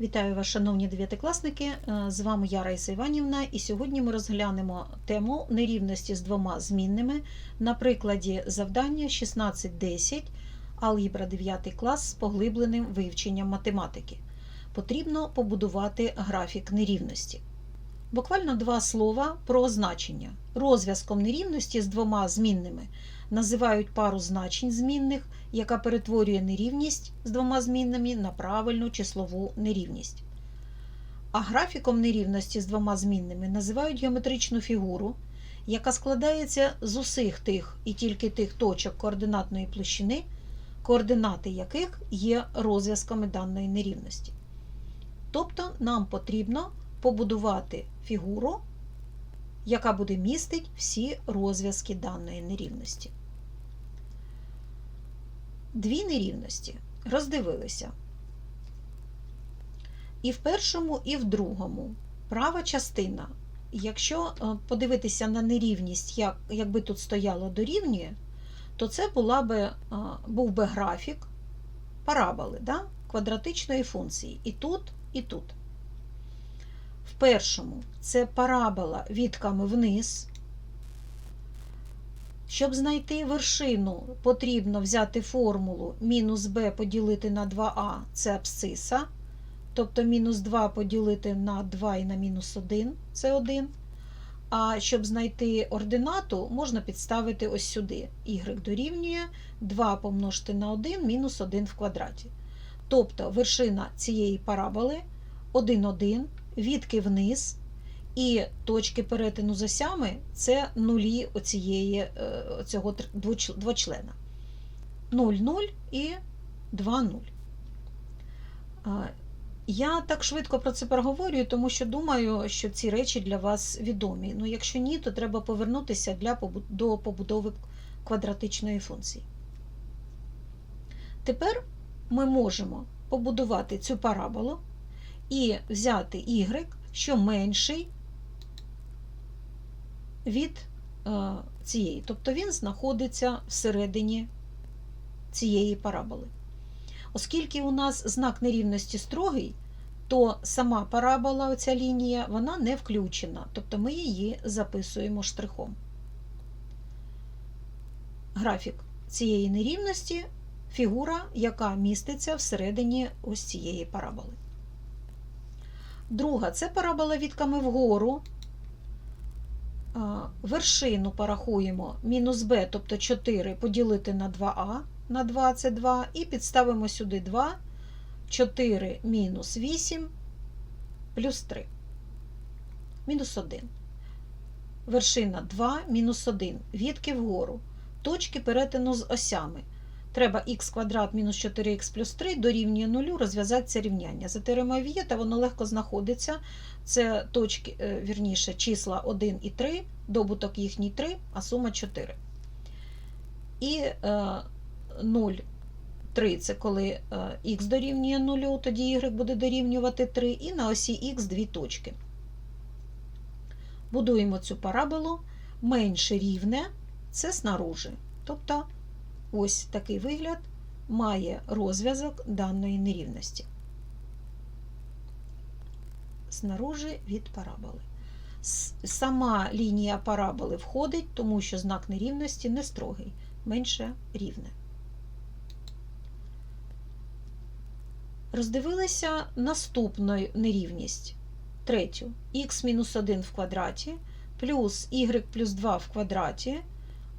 Вітаю вас, шановні дев'ятикласники! Е, З вами я Раїса Іванівна, і сьогодні ми розглянемо тему нерівності з двома змінними на прикладі завдання 16.10 алгебра 9 клас з поглибленим вивченням математики. Потрібно побудувати графік нерівності. Буквально два слова про значення. Розв'язком нерівності з двома змінними називають пару значень змінних, яка перетворює нерівність з двома змінними на правильну числову нерівність. А графіком нерівності з двома змінними називають геометричну фігуру, яка складається з усіх тих і тільки тих точок координатної площини, координати яких є розв'язками даної нерівності. Тобто нам потрібно побудувати фігуру, яка буде містити всі розв'язки даної нерівності. Дві нерівності роздивилися. І в першому, і в другому. Права частина. Якщо е, подивитися на нерівність, як, якби тут стояло дорівнює, то це була би, е, був би графік параболи да? квадратичної функції. І тут, і тут. В першому це парабола відками вниз. Щоб знайти вершину, потрібно взяти формулу мінус b поділити на 2а це абсциса. Тобто мінус 2 поділити на 2 і на мінус 1 це 1. А щоб знайти ординату, можна підставити ось сюди. y дорівнює 2 помножити на 1 мінус 1 в квадраті. Тобто вершина цієї параболи 1, 1, відки вниз. І точки перетину з осями це нулі оцієї, цього двочлена. 0, 0 і 2, 0. Я так швидко про це проговорюю, тому що думаю, що ці речі для вас відомі. Ну, якщо ні, то треба повернутися для, до побудови квадратичної функції. Тепер ми можемо побудувати цю параболу і взяти y, що менший від е, цієї. Тобто він знаходиться всередині цієї параболи. Оскільки у нас знак нерівності строгий, то сама парабола, оця лінія, вона не включена, тобто ми її записуємо штрихом. Графік цієї нерівності фігура, яка міститься всередині ось цієї параболи. Друга це парабола відками вгору. Вершину порахуємо мінус b, тобто 4 поділити на 2а, на 2 це 2, і підставимо сюди 2, 4 мінус 8 плюс 3. Мінус 1. Вершина 2 мінус 1. Відки вгору. Точки перетину з осями. Треба х квадрат мінус 4х плюс 3 дорівнює 0, розв'язати це рівняння. За теоремою Вієта воно легко знаходиться. Це точки, вірніше, числа 1 і 3, добуток їхній 3, а сума 4. І 0, 3 це коли х дорівнює 0, тоді y буде дорівнювати 3, і на осі х дві точки. Будуємо цю параболу менше рівне це снаружи. Тобто ось такий вигляд має розв'язок даної нерівності. Снаружи від параболи. Сама лінія параболи входить, тому що знак нерівності не строгий, менше рівне. Роздивилися наступну нерівність. Третю х-1 в квадраті плюс y плюс 2 в квадраті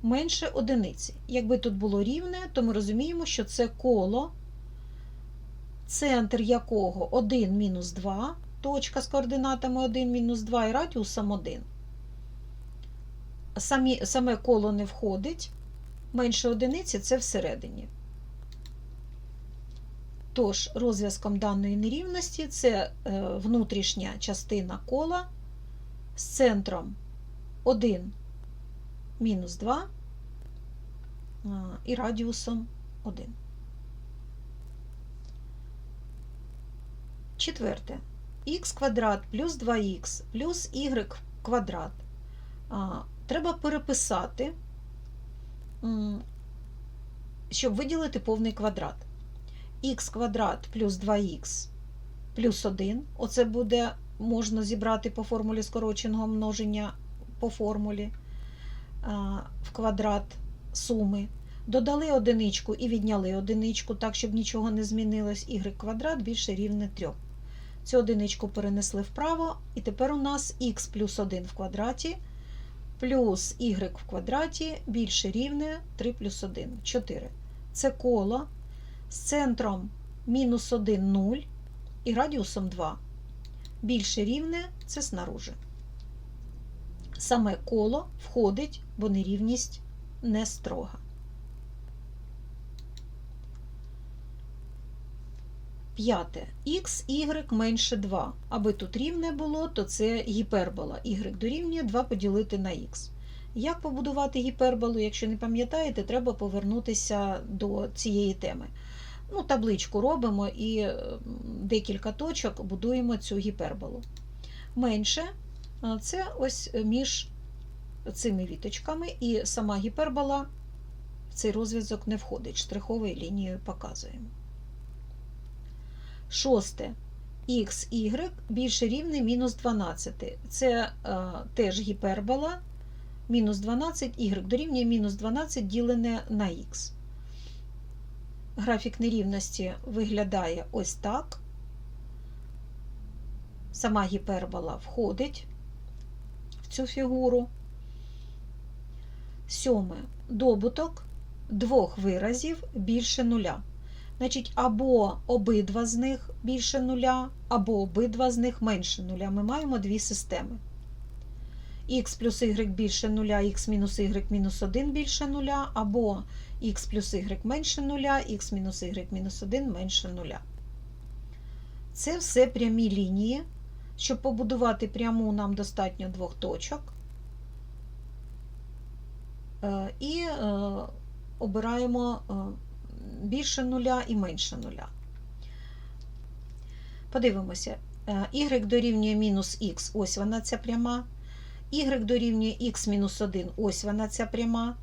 менше одиниці. Якби тут було рівне, то ми розуміємо, що це коло, центр якого 1 мінус 2, точка з координатами 1 мінус 2 і радіусом 1. Самі, Саме коло не входить, менше одиниці це всередині. Тож, розв'язком даної нерівності це внутрішня частина кола з центром 1 мінус 2 і радіусом 1. Четверте. х квадрат плюс 2х плюс y квадрат. Треба переписати, щоб виділити повний квадрат. х квадрат плюс 2х плюс 1. Оце буде можна зібрати по формулі скороченого множення по формулі в квадрат суми. Додали одиничку і відняли одиничку, так, щоб нічого не змінилось. y квадрат більше рівне 3. Цю одиничку перенесли вправо, і тепер у нас х плюс 1 в квадраті плюс y в квадраті більше рівне 3 плюс 1 4. Це коло з центром мінус 1 0 і радіусом 2. Більше рівне це снаружи. Саме коло входить, бо нерівність не строга. П'яте. Х, y менше 2. Аби тут рівне було, то це гіпербола. y дорівнює 2 поділити на х. Як побудувати гіперболу, якщо не пам'ятаєте, треба повернутися до цієї теми. Ну, Табличку робимо і декілька точок будуємо цю гіперболу. Менше це ось між цими віточками, і сама гіпербола в цей розв'язок не входить. Штриховою лінією показуємо. Шосте. xy більше рівне мінус 12. Це е, теж гіпербола. Мінус 12, y дорівнює мінус 12 ділене на х. Графік нерівності виглядає ось так. Сама гіпербола входить цю фігуру. Сьоме. Добуток двох виразів більше нуля. Значить, або обидва з них більше нуля, або обидва з них менше нуля. Ми маємо дві системи. х плюс y більше нуля, х мінус y мінус 1 більше нуля, або х плюс y менше нуля, х мінус y мінус 1 менше нуля. Це все прямі лінії. Щоб побудувати пряму, нам достатньо двох точок. Е, І е, обираємо е, більше нуля і менше нуля. Подивимося, y дорівнює мінус х, ось вона ця пряма. y дорівнює х мінус 1, ось вона ця пряма.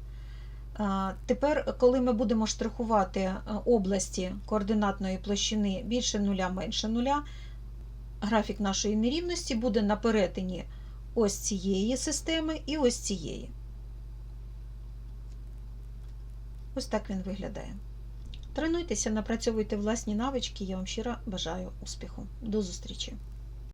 Тепер, коли ми будемо штрихувати області координатної площини більше нуля, менше нуля, графік нашої нерівності буде на перетині ось цієї системи і ось цієї. Ось так він виглядає. Тренуйтеся, напрацьовуйте власні навички. Я вам щиро бажаю успіху. До зустрічі!